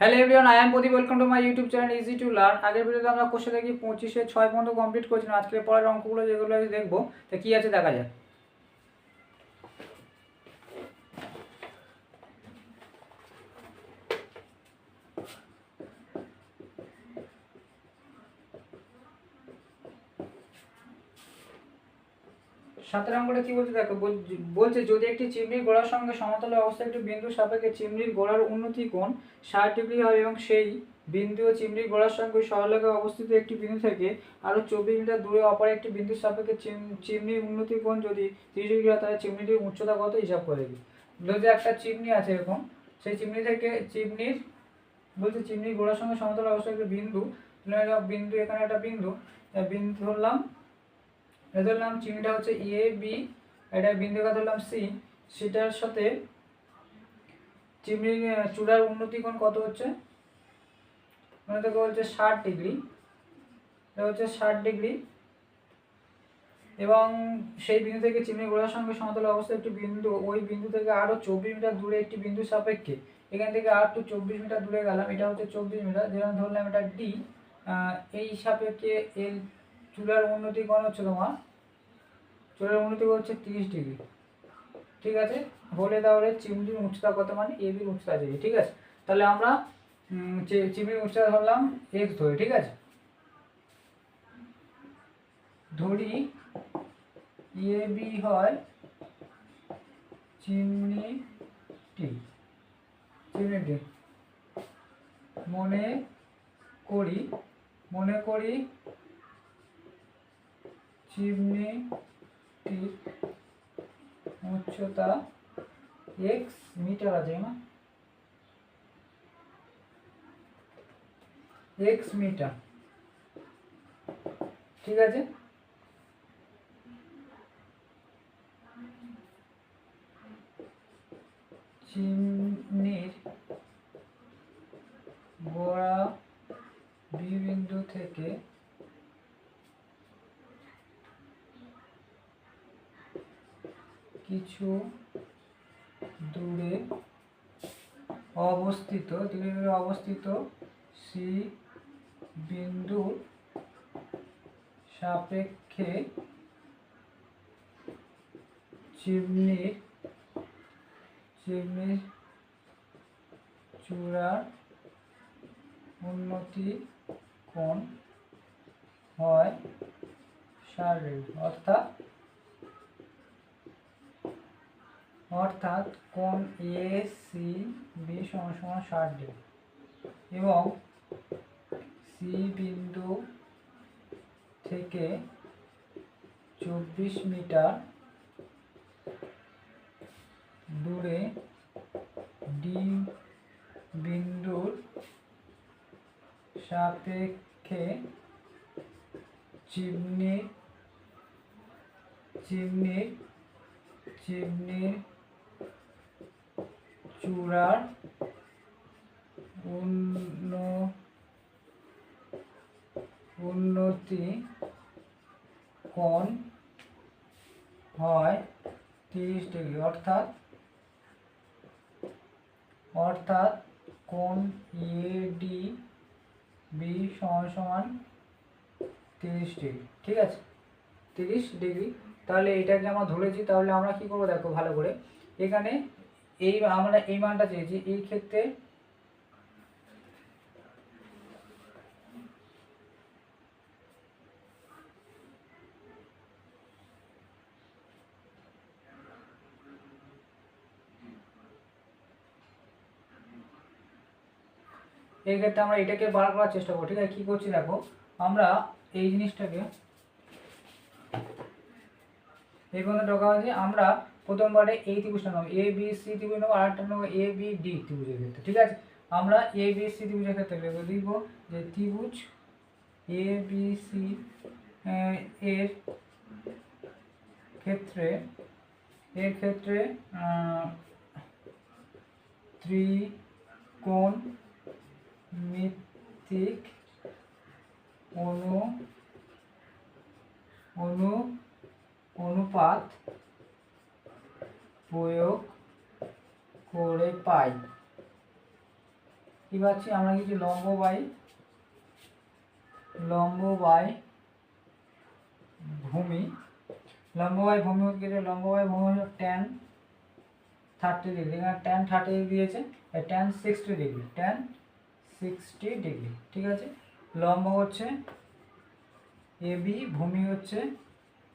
Hello everyone I am Pradip welcome to my YouTube channel easy to learn আগের ভিডিওতে আমরা কোষে দেখি পঁচিশে ছয় পর্যন্ত কমপ্লিট করছিলাম। আজকে পরের অঙ্কগুলো যেগুলো দেখব। তো কী আছে দেখা যাক। সাতের অঙ্কটা কি বলছে দেখো, বল- বলছে যদি একটি চিমনির গোড়ার সঙ্গে সমতল অবস্থায় একটি বিন্দু সাপেক্ষে চিমনির গোড়ার উন্নতি কোণ ষাট ডিগ্রি হয় এবং সেই বিন্দু ও চিমনির গোড়ার সঙ্গে সরলরেখায় অবস্থিত একটি বিন্দু থেকে আরও চব্বিশ মিটার দূরে অপর একটি বিন্দুর সাপেক্ষে চিম- চিমনির উন্নতি কোণ যদি তিরিশ ডিগ্রি হয়, তাহলে চিমনিটির উচ্চতা কত হিসাব করে দিই যদি একটা চিমনি আছে এরকম, সেই চিমনি থেকে চিমনির, বলছে চিমনির গোড়ার সঙ্গে সমতল অবস্থায় একটি বিন্দু বিন্দু এখানে একটা বিন্দু বিন্দু ধরলাম এটা ধরলাম চিমনিটা হচ্ছে এ বি এটা বিন্দুকা ধরলাম সি সেটার সাথে আহ, চূড়ার উন্নতি কোণ কত হচ্ছে? মানে তোকে বলছে ষাট ডিগ্রি। এটা হচ্ছে ষাট ডিগ্রি। এবং সেই বিন্দু থেকে চিমনি গোড়ার সঙ্গে সমতল অবস্থায় একটি বিন্দু ওই বিন্দু থেকে আরও চব্বিশ মিটার দূরে একটি বিন্দু সাপেক্ষে। এখান থেকে আর একটু চব্বিশ মিটার দূরে গেলাম এটা হচ্ছে চব্বিশ মিটার। যেরকম ধরলাম এটা ডি এই সাপেক্ষে এর চূড়ার উন্নতি কোণ হচ্ছে তোমার? চূড়ার উন্নতি হচ্ছে তিরিশ ডিগ্রি। ঠিক আছে? বলে তাহলে চিমনির উচ্চতা কত মানে? এ বির উচ্চতা আছে, ঠিক আছে? তাহলে আমরা চিমনির উচ্চতা ধরলাম এক্স ধরে, ঠিক আছে? ধরি, এ বি হয় চিমনিটি চিমনিটি মনে করি মনে করি চিমনিটির উচ্চতা এক্স মিটার আছে না এক্স মিটার ঠিক আছে চিমনির গোড়া বি বিন্দু থেকে কিছু দূরে অবস্থিত, দূরে দূরে অবস্থিত সি বিন্দুর সাপেক্ষে চিমনির চিমনির চূড়ার উন্নতি কোণ হয় শারীরিক অর্থাৎ অর্থাৎ কোণ এ, সি, বি সমান সমান ষাট ডিগ্রি। এবং সি বিন্দু থেকে চব্বিশ মিটার দূরে ডি বিন্দুর সাপেক্ষে চিমনি চিমনির চিমনির চূড়ার উন্ন, উন্নতি কোণ হয় তিরিশ ডিগ্রি। অর্থাৎ অর্থাৎ কোণ এ ডি বি সমান সমান তিরিশ ডিগ্রি। ঠিক আছে? তিরিশ ডিগ্রি। তাহলে এটাকে আমরা ধরেছি, তাহলে আমরা কি করব? দেখো, ভালো করে। এখানে এই আমরা এই মানটা চেয়েছি। এই ক্ষেত্রে এই ক্ষেত্রে আমরা এটাকে বার করার চেষ্টা করব। ঠিক আছে, কী করছি দেখো, আমরা এই জিনিসটাকে, এই পর্যন্ত ঢোকা হয়েছে, আমরা প্রথমবারে এই ত্রিভুজটা নেব এ বি সি ত্রিভুজ নেব আরেকটা নেব এ বি ডি ত্রিভুজের ক্ষেত্রে। ঠিক আছে? আমরা এ বি সি ত্রিভুজের ক্ষেত্রে লিখব যে ত্রিভুজ এ বি সি এর ক্ষেত্রে এর ক্ষেত্রে ত্রিকোণ মিত্তিক অনু অনু, অনুপাত প্রয়োগ করে পাই। কী পাচ্ছি? আমরা কিছু লম্ব বাই লম্ব বাই ভূমি। লম্ব বাই ভূমি হচ্ছে লম্ব বাই ভূমি হচ্ছে ট্যান থার্টি ডিগ্রি এখানে ট্যান থার্টি ডিগ্রি দিয়েছে tan sixty degree tan sixty degree ঠিক আছে? লম্ব হচ্ছে এ বি ভূমি হচ্ছে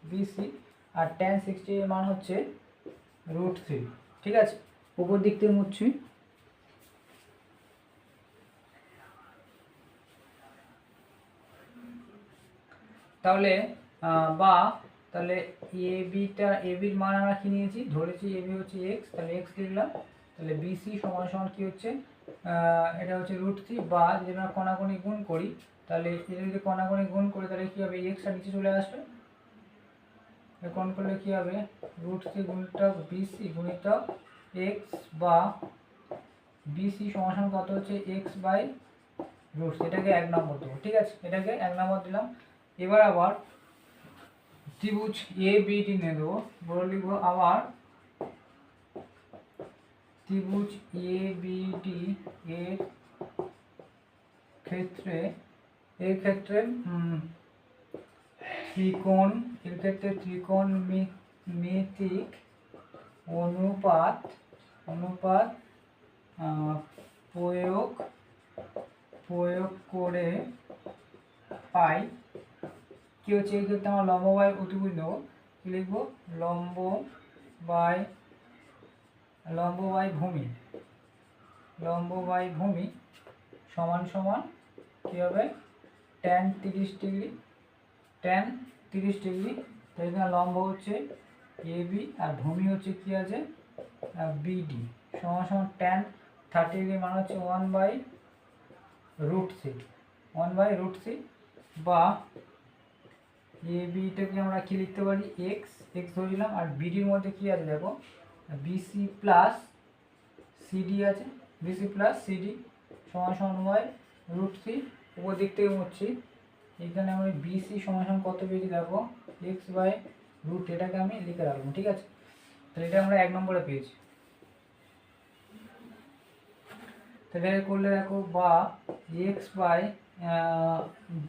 বিসি আর ট্যান সিক্সটি মান হচ্ছে রুট থ্রি ঠিক আছে? উপর দিক থেকে মুছছি। তাহলে বা, তাহলে এ বিটা এ বির মান আমরা কি নিয়েছি? ধরেছি এ বি হচ্ছে এক্স তাহলে এক্স লিখলাম। তাহলে বিসি সমান সমান কি হচ্ছে? এটা হচ্ছে রুট থ্রি বা যদি আমরা কণাকণি গুণ করি, তাহলে এটা যদি কণাকণি গুণ করি, তাহলে কী হবে? এক্সটা নিচে চলে আসবে। কোণ করলে কী হবে? রুট থ্রি গুণিতক বিসি গুণিতক এক্স বা বিসি সমান কত হচ্ছে? এক্স বাই রুট এটাকে এক নম্বর দেবো, ঠিক আছে? এটাকে এক নম্বর দিলাম। এবার আবার ত্রিভুজ এ বিটি নিয়ে দেবো লিখব আবার ত্রিভুজ এ বিডি এর ক্ষেত্রে এর ক্ষেত্রে ত্রিকোণ এর ক্ষেত্রে ত্রিকোণ মি- মিতিক অনুপাত অনুপাত প্রয়োগ প্রয়োগ করে পাই। কি হচ্ছে? এই ক্ষেত্রে আমার লম্ব বাই অতিভুজ নেব কি লিখব? লম্ব বাই লম্ব বাই ভূমি। লম্ব বাই ভূমি সমান সমান কী হবে? ট্যান তিরিশ ডিগ্রি ট্যান তিরিশ ডিগ্রি তো এখানে লম্ব হচ্ছে এ বি আর ভূমি হচ্ছে কি আছে? বিডি সমান সমান ট্যান থার্টি ডিগ্রি মানে হচ্ছে one by root three one by root three বা এ বিটাকে আমরা কি লিখতে পারি? এক্স এক্স ধরছিলাম আর বিডির মধ্যে কি আছে দেখো? বিসি প্লাস সিডি আছে বিসি প্লাস সিডি সমান সমান বাই রুট থ্রি উপর দিক থেকে মুছছি এখানে আমি বিসি সমান কত পেয়েছি দেখো? এক্স বাই রুট এটাকে আমি লিখে রাখলাম ঠিক আছে? তাহলে এটা আমরা এক নম্বরে পেয়েছি। তাহলে করলে দেখো বা x by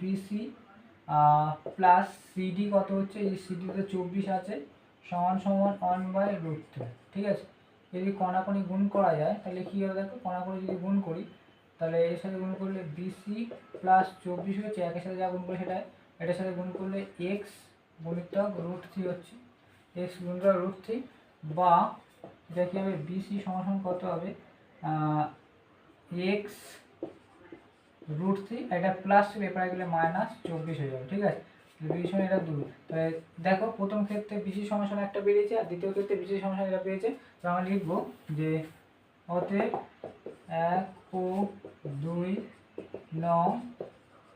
BC plus CD কত হচ্ছে? এই সিডিতে চব্বিশ আছে, সমান সমান ওয়ান বাই রুট ঠিক আছে? যদি কণাকণি গুণ করা যায়, তাহলে কী হবে দেখো? কণাকণি যদি গুণ করি তাহলে এর সাথে গুণ করলে বিসি প্লাস চব্বিশ হচ্ছে একের সাথে যা গুণ করে সেটা এটার সাথে গুণ করলে এক্স গুণিতক রুট থ্রি হচ্ছে। এক্স গুণিতক রুট থ্রি বা এটা কী হবে? বিসি সমান কত হবে এক্স রুট থ্রি এটা প্লাস পেপারে গেলে মাইনাস চব্বিশ হয়ে যাবে, ঠিক আছে? বিশন এটা দূর তাহলে দেখো, প্রথম ক্ষেত্রে বিশেষ সমস্যা একটা বেরিয়েছে, আর দ্বিতীয় ক্ষেত্রে বিশেষ সমস্যা এটা পেয়েছে। তো আমরা লিখব যে অতএব এক ও দুই নং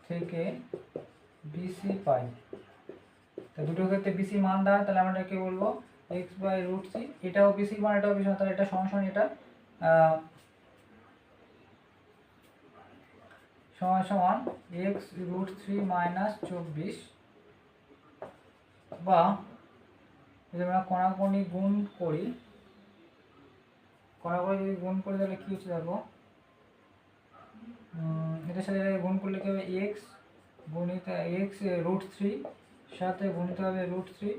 থেকে বিসি পাই। তা দুটো ক্ষেত্রে বিসি মান দেওয়া তাহলে আমরা এটাকে বলব এক্স বাই রুট সি এটাও বিসি মান, এটাও বিসি তাহলে এটা সমান এটা সমান সমান এক্স রুট থ্রি মাইনাস চব্বিশ বা যদি আমরা কণাকণি গুণ করি কণাকণি যদি গুণ করি তাহলে কী হচ্ছে দেখো? এটার সাথে এটাকে গুণ করলে কী হবে? এক্স গুণিত এক্স রুট থ্রি সাথে গুণিত হবে রুট থ্রি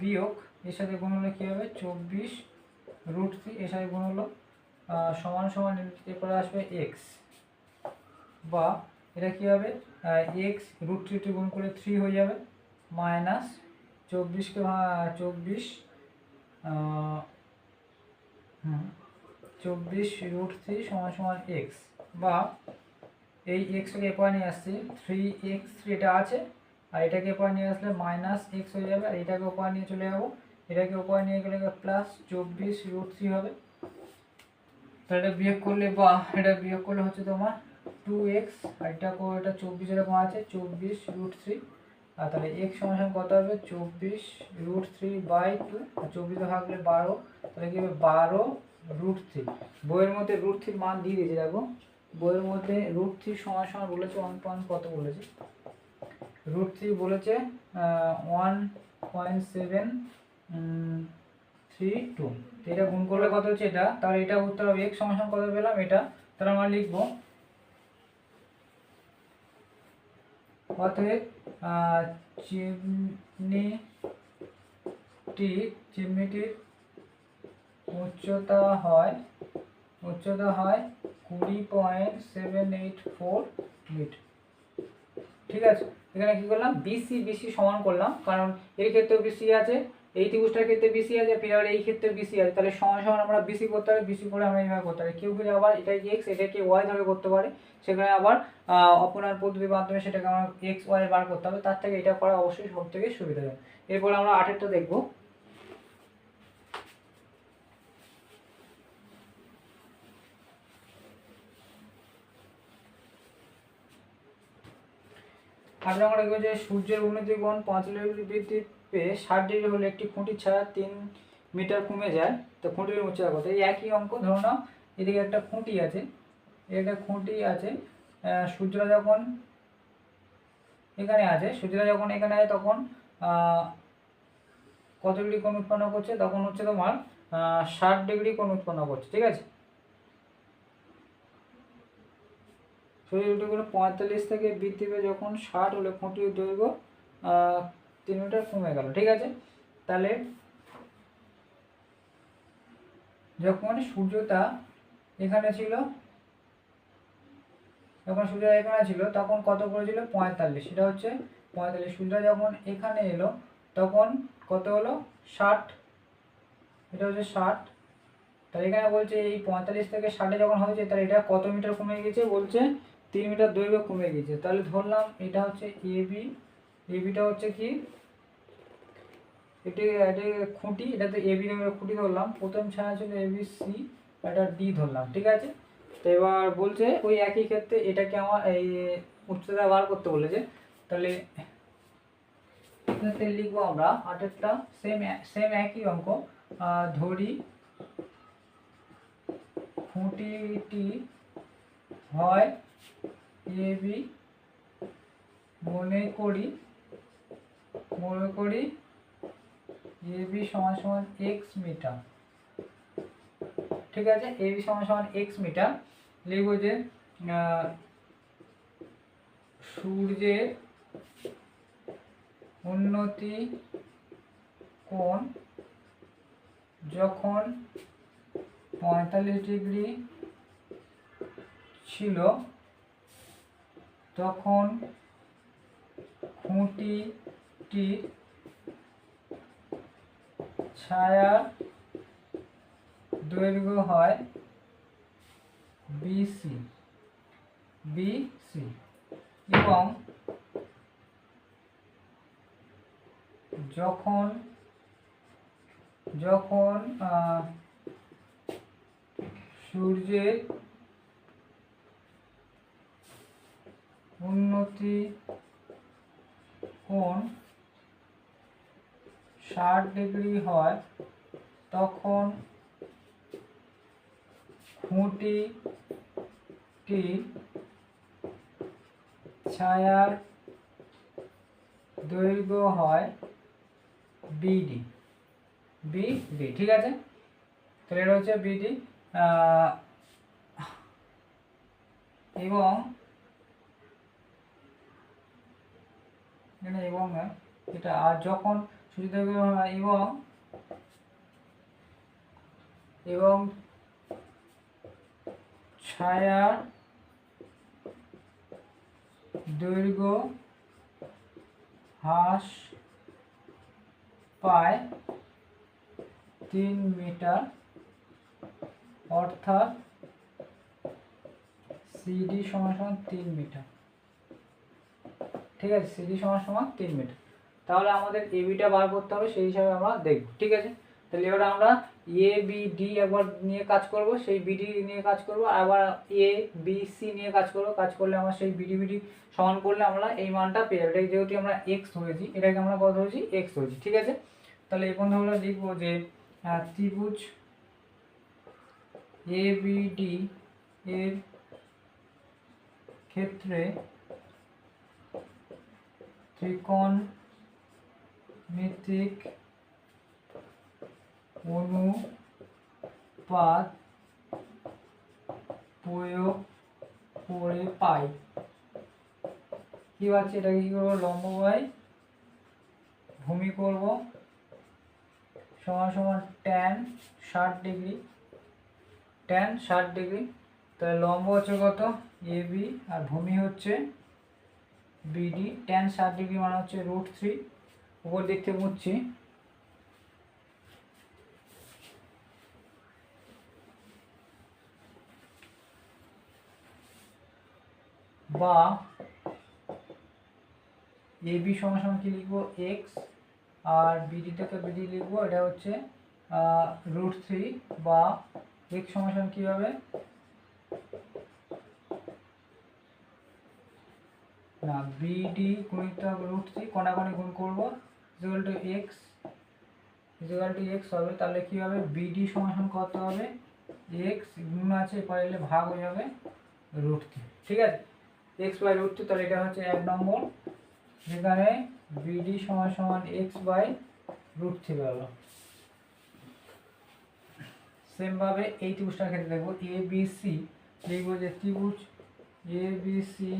বিয়োগ, এর সাথে গুণ হলে কী হবে? চব্বিশ রুট থ্রি এর সাথে গুণ হলো সমান সমান এরপরে আসবে এক্স বা এটা কী হবে? এক্স রুট থ্রি গুণ করে থ্রি হয়ে যাবে মাইনাস চব্বিশকে চব্বিশ চব্বিশ রুট থ্রি সমান সমান এক্স বা এই এক্সটাকে এপার নিয়ে আসছি থ্রি এক্স থ্রি এটা আছে, আর এটাকে এপার নিয়ে আসলে মাইনাস এক্স হয়ে যাবে, আর এটাকে ওপার নিয়ে চলে যাব। এটাকে ওপার নিয়ে গেলে প্লাস চব্বিশ রুট থ্রি হবে। তাহলে এটা বিয়োগ করলে বা এটা বিয়োগ করলে হচ্ছে তোমার টু এক্স আর এটা এটা চব্বিশ এরকম আছে, চব্বিশ রুট থ্রি আর তাহলে এক্স সমান কত হবে? চব্বিশ রুট থ্রি বাই টু চব্বিশে ভাগলে বারো। তাহলে কি হবে? বারো রুট থ্রি বইয়ের মধ্যে রুট থ্রির মান দিয়ে দিয়েছে, দেখো। বইয়ের মধ্যে রুট থ্রি সমান সমান বলেছে ওয়ান পয়েন্ট কত বলেছে? রুট থ্রি বলেছে one point seven three two এটা গুণ করলে কত হচ্ছে এটা? তাহলে এটা উত্তর হবে সমান সমান কত পেলাম? এটা। তাহলে আমরা লিখব, অতএব আহ, চিমনিটি চিমনিটির উচ্চতা হয় উচ্চতা হয় কুড়ি point seven eight four metre ঠিক আছে? এখানে কী করলাম? বিসি বিসি সমান করলাম। কারণ এর ক্ষেত্রেও বিসি আছে। এই ত্রিভুজটার ক্ষেত্রে বিসি আছে ফির এই ক্ষেত্রে বিসি আছে, তাহলে সমান সমান আমরা বিসি করতে পারি বিসি করে আমরা এইভাবে করতে পারি। কেউ কেউ আবার এটাকে এক্স এটাকে ওয়াই ধরে করতে পারে, সেখানে আবার অপনার পদ্ধতির মাধ্যমে সেটাকে আমরা এক্স ওয়াই বার করতে হবে, তার থেকে এটা করা অবশ্যই সব থেকে সুবিধাজনক। এরপরে আমরা আটেরটা দেখব। আট নম্বর যে সূর্যের উন্নতি কোণ পঁয়তাল্লিশ ডিগ্রি বৃদ্ধি পেয়ে ষাট ডিগ্রি হলে একটি খুঁটির ছায়া তিন মিটার কমে যায়। তো খুঁটির উচ্চতা কত? এই একই অঙ্ক ধরো নাও এদিকে একটা খুঁটি আছে। একটা খুঁটি আছে আহ, সূর্যটা যখন এখানে আছে সূর্যটা যখন এখানে আছে তখন কত ডিগ্রি কোণ উৎপন্ন করছে? তখন হচ্ছে তোমার ষাট ডিগ্রি কোণ উৎপন্ন করছে ঠিক আছে? শরীরগুলো পঁয়তাল্লিশ থেকে বৃদ্ধি পেয়ে যখন ষাট হলে খুঁটির দৈর্ঘ্য তিন মিটার কমে গেল, ঠিক আছে? তাহলে যখন সূর্যটা এখানে ছিল, যখন সূর্য এখানে ছিল, তখন কত করেছিল? পঁয়তাল্লিশ। সেটা হচ্ছে পঁয়তাল্লিশ। সূর্য যখন এখানে এলো, তখন কত হলো? ষাট। এটা হচ্ছে ষাট। তাহলে এখানে বলছে এই পঁয়তাল্লিশ থেকে ষাটে যখন হয়েছে, তাহলে এটা কত মিটার কমে গেছে? বলছে তিন মিটার দৈর্ঘ্য কমে গেছে। তাহলে ধরলাম এটা হচ্ছে এবি এবিটা হচ্ছে কি? এটি এটি খুঁটি, এটাতে এবি নামের খুঁটি ধরলাম। প্রথম ছায়া ছিল এবি সি এটা ডি ধরলাম, ঠিক আছে? তো এবার বলছে ওই একই ক্ষেত্রে এটাকে আমার এই উচ্চতা বার করতে বলেছে। তাহলে লিখব আমরা আটেরটা সেম সেম একই অঙ্ক। ধরি খুঁটিটি হয় এবি মনে করি মনে করি এবি সমান সমান এক্স মিটার। ঠিক আছে? এবি সমান সমান এক্স মিটার। লিখব যে সূর্যের উন্নতি কোণ যখন পঁয়তাল্লিশ ডিগ্রি ছিল, তখন খুঁটিটি ছায়া দৈর্ঘ্য হয় বিসি বিসি এবং যখন যখন সূর্যের উন্নতি কোণ ষাট ডিগ্রি হয়, তখন খুঁটিটি ছায়ার দৈর্ঘ্য হয় বিডি। বিডি, ঠিক আছে? তাহলে এটা হচ্ছে বিডি এবং এবং এটা আর যখন সূর্য এবং এবং ছায়ার দৈর্ঘ্য হ্রাস পায় তিন মিটার, অর্থাৎ সিডি সমান সমান তিন মিটার। ঠিক আছে সিডি সমান সমান তিন মিটার। তাহলে আমাদের এ বিটা বার করতে হবে, সেই হিসাবে আমরা দেখব, ঠিক আছে? তাহলে এবার আমরা এ বি ডি একবার নিয়ে কাজ করব, সেই বিডি নিয়ে কাজ করব আবার এ বি সি নিয়ে কাজ করব, কাজ করলে আমরা সেই বিডি বিডি সমান করলে আমরা এই মানটা পেয়ে যাব। এটাকে যেহেতু আমরা এক্স ধরেছি, এটাকে আমরা কত ধরেছি? এক্স ধরেছি, ঠিক আছে? তাহলে এই আমরা লিখব যে ত্রিভুজ এ বি ডি এর ক্ষেত্রে ত্রিকোণ মিত্রিক অনুপাত প্রয়োগ করে পাই। কি পাচ্ছি এটাকে কি করব, লম্ব বাই? ভূমি করব। সমান সমান ট্যান ষাট ডিগ্রি। ট্যান ষাট ডিগ্রি। তাহলে লম্ব হচ্ছে কত? এ বি আর ভূমি হচ্ছে বিডি ট্যান ষাট ডিগ্রি মানে হচ্ছে রুট থ্রি উপর দিক থেকে মুছছি বা এ বি সমান কি লিখব? এক্স আর বিডিটাকে বিডি লিখব, এটা হচ্ছে রুট থ্রি বা এক্স সমান সমান কী হবে? না বিডি গুণিত রুট থ্রি কোনাকোনি গুণ করব। Is equal to x is equal to x হবে, তাহলে কী হবে? বিডি সমান কত হবে। এক্স গুণ আছে এলে ভাগ হয়ে যাবে রুট থ্রি ঠিক আছে? এক্স বাই রুট থ্রি তাহলে এটা হচ্ছে এক নম্বর। যেখানে বিডি সমান সমান এক্স বাই রুট থ্রি হলো সেমভাবে এই ত্রিভুজটার ক্ষেত্রে দেখব। এ বি সি লিখব যে ত্রিভুজ এ বি সি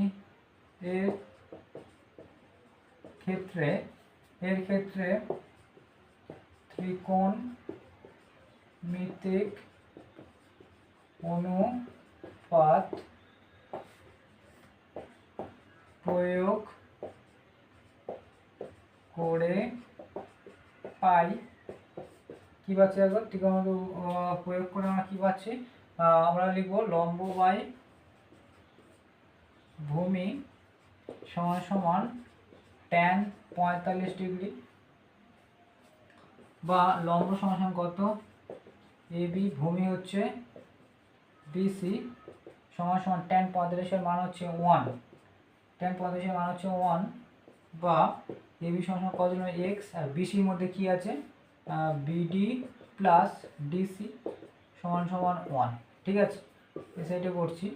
এর ক্ষেত্রে এর ক্ষেত্রে ত্রিকোণ মিতিক অনুপাত প্রয়োগ করে পাই। কি পাচ্ছি একবার ত্রিকোণ প্রয়োগ করে আমরা কি পাচ্ছি? আমরা লিখব লম্ব বাই ভূমি সমান সমান ট্যান পঁয়তাল্লিশ ডিগ্রি। বা লম্ব সমান কত? এ, বি, ভূমি হচ্ছে বিসি সমান সমান ট্যান পঁয়তাল্লিশের মান হচ্ছে ওয়ান ট্যান পঁয়তাল্লিশের মান হচ্ছে ওয়ান বা এ, বি সমান কত এক্স আর বিসির মধ্যে কি আছে? বিডি প্লাস ডিসি সমান সমান ওয়ান ঠিক আছে? এই সাইডে করছি।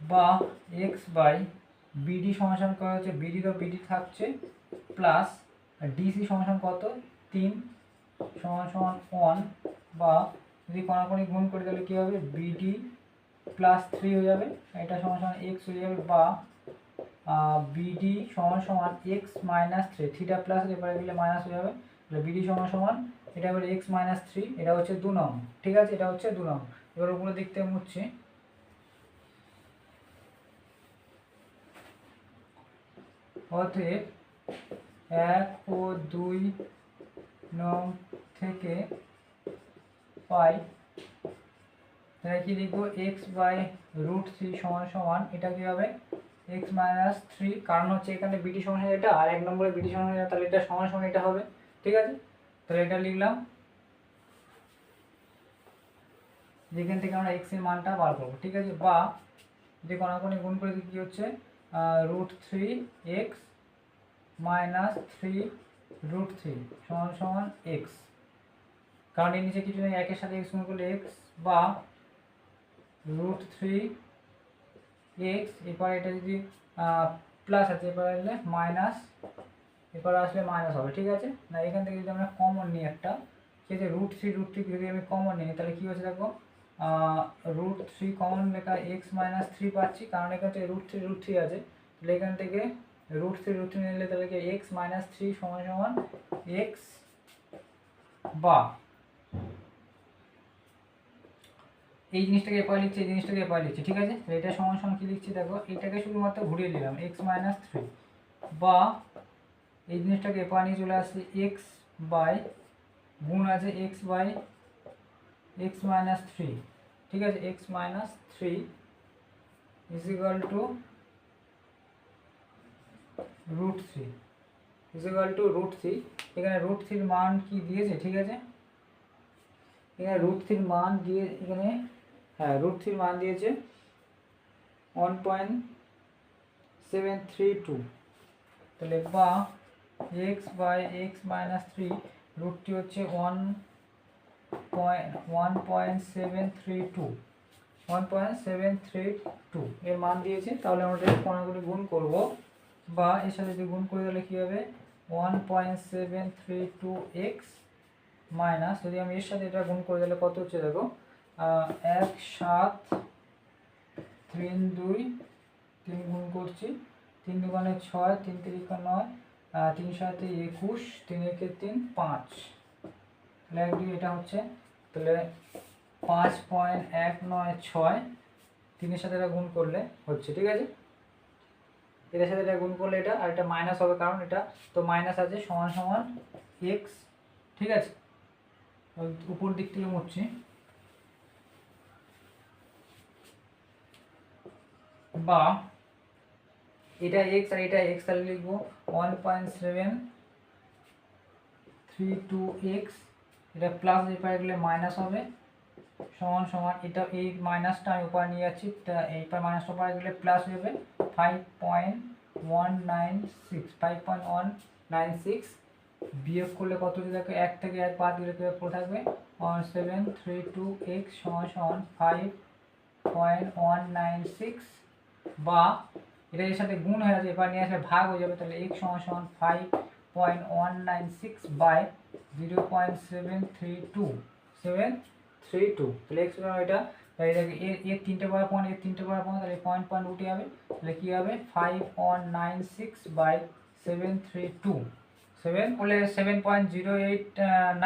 বা এক্স বাই বিডি সমাধান করা হচ্ছে বিডি তো বিডি থাকছে প্লাস ডিসি সমাধান কত? তিন সমান সমান ওয়ান বা যদি কোনাকুনি গুণ করে তাহলে কী হবে? বিডি প্লাস থ্রি হয়ে যাবে, এটা সমান সমান এক্স হয়ে যাবে বা বিডি সমান সমান এক্স মাইনাস থ্রি থ্রিটা প্লাস এবারে দিলে মাইনাস হয়ে যাবে, তাহলে বিডি সমান সমান, এটা হলো এক্স মাইনাস থ্রি এটা হচ্ছে দু নম্বর ঠিক আছে? এটা হচ্ছে দু নম্বর এবার উপরে দিক থেকে অতএব এক ও দুই নং থেকে পাই। তাহলে কি লিখব? এক্স বাই রুট থ্রি সমান সমান এটা কি হবে? এক্স মাইনাস থ্রি কারণ হচ্ছে এখানে বিটি সমান সমান এটা আর এক নম্বরে বিটি সমান এটা, তাহলে এটা সমান সমান এটা হবে ঠিক আছে? তাহলে এটা লিখলাম। যেখান থেকে আমরা এক্সের মানটা বার করব ঠিক আছে? বা যদি কোনাকুনি গুণ করে কি হচ্ছে? Root three x minus three root three সমান সমান এক্স কারণ এর নিচে কিছু নেই, একের সাথে এক্স গুণ করলে এক্স বা রুট থ্রি এক্স এরপর এটা যদি প্লাস আছে, এরপর আসলে মাইনাস এরপর আসলে মাইনাস হবে, ঠিক আছে? না, এখান থেকে যদি আমরা কমন নিই একটা আছে রুট থ্রি রুট থ্রি যদি আমি কমন নিই, তাহলে কী হচ্ছে দেখো? রুট থ্রি কমন লেখা এক্স মাইনাস থ্রি পাচ্ছি, কারণ এখান রুট থ্রি রুট থ্রি আছে। তাহলে এখান থেকে রুট থ্রি রুট থ্রি নিলে তাহলে এক্স মাইনাস থ্রি সমান সমান এক্স বা এই জিনিসটাকে এপার লিখছি, এই জিনিসটাকে এপার লিখছি, ঠিক আছে? এটা সমান সমান কি লিখছি? দেখো এটাকে শুধুমাত্র ঘুরিয়ে নিলাম এক্স মাইনাস থ্রি বা এই জিনিসটাকে এপার নিয়ে চলে আসছে এক্স বাই গুণ আছে x by x minus three ঠিক আছে x minus three is equal to root three is equal to root three এখানে রুট থ্রির মান কি দিয়েছে, ঠিক আছে? এখানে রুট থ্রির মান দিয়ে, এখানে হ্যাঁ রুট থ্রির মান দিয়েছে one point seven three two তাহলে বা x by x minus three রুটটি হচ্ছে one point one point seven three two one point seven three two এর মান দিয়েছে, তাহলে আমরা এটা কোনাগুলি গুণ করব, বা এর সাথে যদি গুণ করে তাহলে কী হবে? One point seven three two x minus যদি আমি এর সাথে এটা গুণ করে তাহলে কত হচ্ছে দেখো? এক সাত তিন দুই, তিন গুণ করছি, তিন দুগুণে ছয়, তিন তিরিকা নয় তিন সাথে একুশ, তিন একে তিন, পাঁচ। দুই এটা হচ্ছে? তাহলে পাঁচ পয়েন্ট এক নয় ছয় তিনের সাথে এটা গুণ করলে হচ্ছে, ঠিক আছে? এটার সাথে এটা গুণ করলে এটা, আর এটা মাইনাস হবে কারণ এটা, তো মাইনাস আছে সমান সমান এক্স ঠিক আছে? উপর দিক থেকে মুছছি বা এটা এক্স আর এটা এক্স তাহলে লিখব one point seven three two x এটা প্লাস এই গেলে মাইনাস হবে। সমান সমান, এটা এই মাইনাসটা আমি উপরে নিয়ে যাচ্ছি, তা এই পার মাইনাসটা উপরে গেলে প্লাস যাবে five point one nine six five point one nine six বিয়োগ করলে কত দেখো এক থেকে এক বাদ দিলে কীভাবে পড়ে থাকবে? One seven three two x সমান সমান five point one nine six বা এটা এর সাথে গুণ হয়ে যাচ্ছে এবার নিয়ে আসলে ভাগ হয়ে যাবে, তাহলে এক্স সমান সমান five point one nine six by zero point seven three two seven three two তাহলে এক্স এটা? এর এর তিনটে বার পয়েন্ট এর তিনটে বার পয়েন্ট তাহলে পয়েন্ট পয়েন্ট উঠে যাবে। তাহলে কী হবে? Five one nine six by seven three two seven বলে seven point zero eight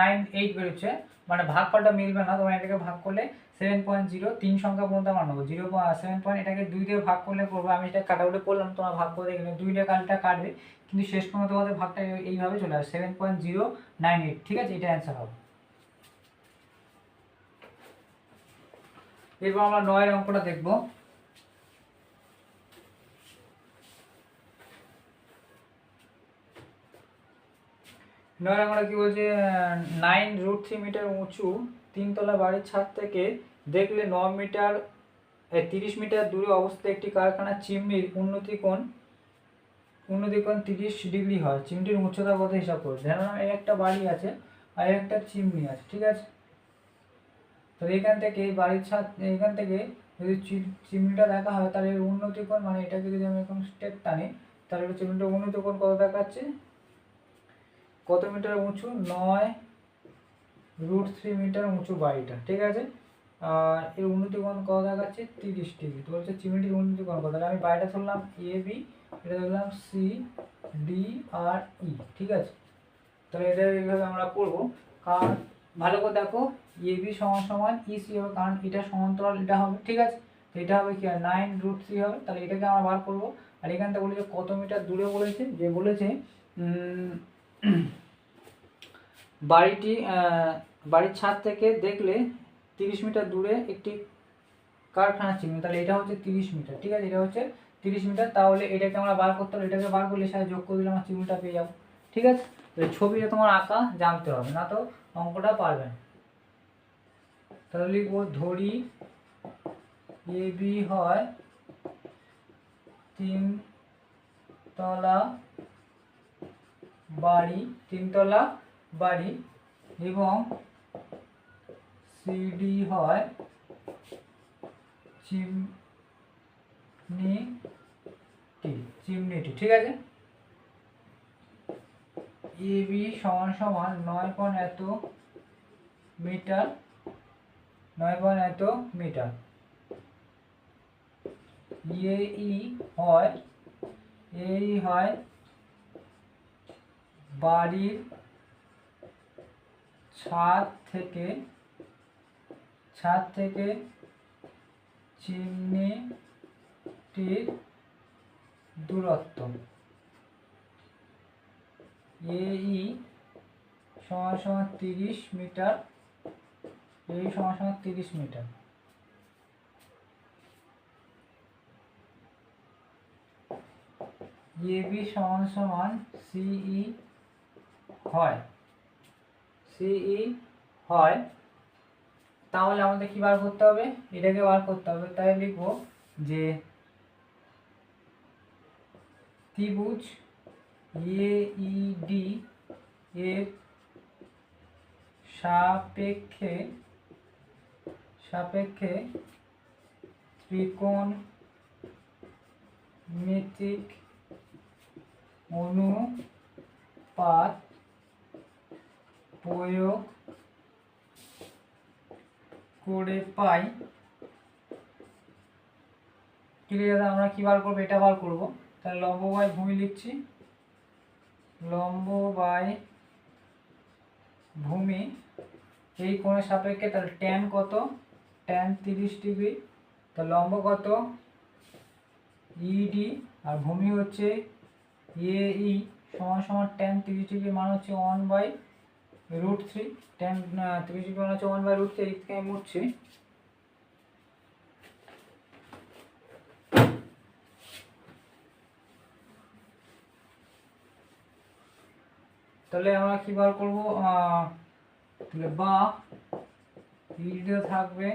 nine eight বেরোচ্ছে। মানে ভাগফলটা মিলবে না তোমার এটাকে ভাগ করলে সেভেন পয়েন্ট জিরো তিন সংখ্যা পর্যন্ত আমার নেব। জিরো সেভেন পয়েন্ট এটাকে দুই দিয়ে ভাগ করলে করব। আমি এটা কাটাউটে করলাম, তোমার ভাগ করে দেখলে দুই দিয়ে কালটা কাটবে। কিন্তু শেষ পর্যন্ত তোমাদের ভাগটা এইভাবে চলে আসবে seven point zero nine eight ঠিক আছে? এটা অ্যান্সার হবে। এরপর আমরা নয়ের অঙ্কটা দেখব। নয় আমরা কি বলছে? নাইন রুট থ্রি মিটার উঁচু, তিনতলা বাড়ির ছাদ থেকে দেখলে ন মিটার তিরিশ মিটার দূরে অবস্থিত একটি কারখানার চিমনির উন্নতি কোণ কোণ তিরিশ ডিগ্রি হয়। চিমনির উচ্চতা কত হিসাব করে? ধরুন এই একটা বাড়ি আছে আর একটা চিমনি আছে, ঠিক আছে? তো এখান থেকে এই বাড়ির ছাদ এখান থেকে যদি চিমনিটা দেখা হয়, তাহলে এর উন্নতি কোণ মানে এটাকে যদি আমি এখন স্টেপ টানি, তাহলে চিমনিটার উন্নতি কোণ কত দেখাচ্ছে? কত মিটার উঁচু? নয় রুট থ্রি মিটার উঁচু বাড়িটা, ঠিক আছে? আর এর উন্নতি কোণ কত দেখাচ্ছে তিরিশ ডিগ্রি তো বলছে চিমনিটির উন্নতি কোণ কত? আমি বাড়িটা ধরলাম এ বি এটা ধরলাম সি ডি আর ই ঠিক আছে? তাহলে এটা এইভাবে আমরা করব। কারণ ভালো করে দেখো এ বি সমান সমান ই সি হবে, কারণ এটা সমান্তরাল, এটা হবে, ঠিক আছে? তো এটা হবে কি? আর নাইন রুট থ্রি হবে। তাহলে এটাকে আমরা বার করব। আর এখান থেকে বলেছে কত মিটার দূরে বলেছে? যে বলেছে বাড়িটি বাড়ির ছাদ থেকে দেখলে তিরিশ মিটার দূরে একটি কারখানা চিহ্ন, তাহলে এটা হচ্ছে তিরিশ মিটার, ঠিক আছে? এটা হচ্ছে তিরিশ মিটার, তাহলে এটাকে আমরা বার করতে হবে, এটাকে বার করলে সাথে যোগ করে দিলে আমরা চিহ্নটা পেয়ে যাব, ঠিক আছে? তাহলে ছবিটা তোমার আঁকা, জানতে হবে, না তো অঙ্কটা পারবে না। তাহলে লিখব, ধরি এ বি হয় তিন তলা বাড়ি, তিনতলা বাড়ি এবং সিডি হয় চিমনিটি চিমনিটি ঠিক আছে? এ বি সমান সমান নয় পয়েন্ট এত মিটার, নয় পয়েন্ট এত মিটার। এ ই হয় এই হয় বাড়ির ছাদ থেকে ছাদ থেকে চিমনিটির দূরত্ব। এই সমান সমান তিরিশ মিটার। এই সমান সমান তিরিশ মিটার। এবি সমান সমান সিই হয়। সিই হয় তাহলে আমাদের কি বার করতে হবে? এটাকে বার করতে হবে। তাই লিখব যে ত্রিভুজ এইডি এর সাপেক্ষে সাপেক্ষে ত্রিকোণ মেট্রিক অনুপাত প্রয়োগ করে পাই। ক্লিয়ার আমরা কি বার করব? এটা বার করব। তাহলে লম্ব বাই ভূমি লিখছি। লম্ব বাই ভূমি, এই কোণের সাপেক্ষে তাহলে ট্যান কত? ট্যান তিরিশ ডিগ্রি। তা লম্ব কত? ইডি আর ভূমি হচ্ছে এ ই সমান সমান ট্যান তিরিশ ডিগ্রি, মান হচ্ছে ওয়ান বাই থ্রি ট্যান তিরিশ ডিগ্রি মান হচ্ছে ওয়ান বাই রুট থ্রি এই থেকে আমি মুছছি তাহলে আমরা কি বার করব? তাহলে বা ইডিও থাকবে।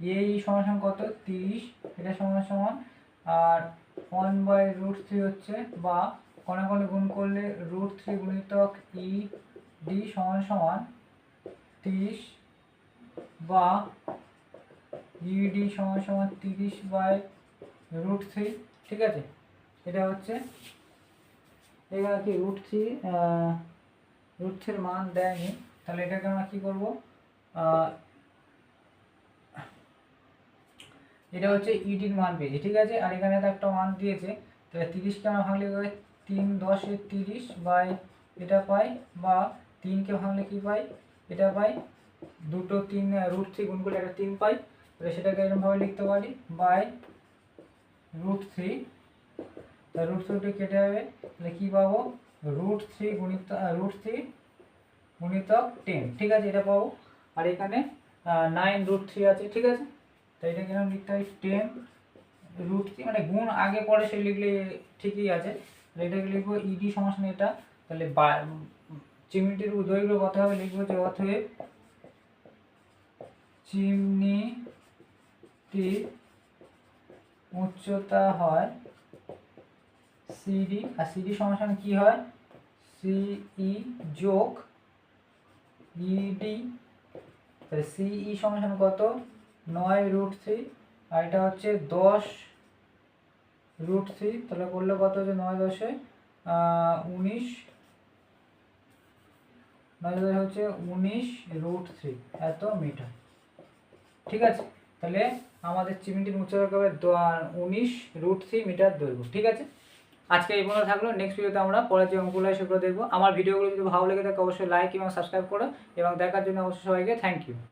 এই সমান সমান কত? তিরিশ। এটা সমান সমান। আর ওয়ান বাই রুট থ্রি হচ্ছে বা। কণে গুণ করলে রুট থ্রি গুণিতক ই ডি সমান সমান তিরিশ বা ইডি সমান সমান তিরিশ বাই রুট থ্রি, ঠিক আছে? এটা হচ্ছে, এবার কি রুট থ্রি রুট থ্রির মান দেয়নি, তাহলে এটাকে আমরা কী করব? এটা হচ্ছে ইডির মান পেয়েছি, ঠিক আছে? আর এখানে তো একটা মান দিয়েছে, তাহলে তিরিশকে আমরা ভাঙলে? তিন দশে তিরিশ বাই এটা পাই বা তিনকে ভাঙলে কি পাই? এটা পাই। দুটো তিন রুট থ্রি গুণ করলে একটা তিন পাই। তাহলে সেটাকে এরকমভাবে লিখতে পারি বাই রুট থ্রি তা রুট থ্রিটি কেটে যাবে তাহলে কী পাবো? রুট থ্রি গুণিত রুট থ্রি গুণিতক টেন ঠিক আছে, এটা পাবো। আর এখানে নাইন রুট থ্রি আছে, ঠিক আছে? তাই এটা কীরকম লিখতে হয় টেন রুট থ্রি মানে গুণ আগে পরে সে লিখলে ঠিকই আছে। তাহলে এটাকে লিখব ইডি সমান এটা। তাহলে চিমনিটির কত হবে, লিখব যে অতএব চিমনিটির উচ্চতা হয় সিডি, আর সিডি সমান কি হয়? সিই যোগ ইডি, তাহলে সিই সমান কত? নয় রুট থ্রি, আর এটা হচ্ছে দশ রুট থ্রি, তাহলে করলে কত হচ্ছে? নয় দশে উনিশ দশে হচ্ছে উনিশ রুট থ্রি এত মিটার। ঠিক আছে? তাহলে আমাদের চিমনিটির উচ্চতা হবে উনিশ রুট থ্রি মিটার দৈর্ঘ্য, ঠিক আছে? আজকে এই পর্যন্ত থাকল। নেক্সট ভিডিওতে আমরা পরের যে অঙ্কগুলো সেগুলো দেখব। আমার ভিডিওগুলো যদি ভালো লেগে থাকে, অবশ্যই লাইক এবং সাবস্ক্রাইব করো এবং দেখার জন্য অবশ্যই সবাইকে থ্যাংক ইউ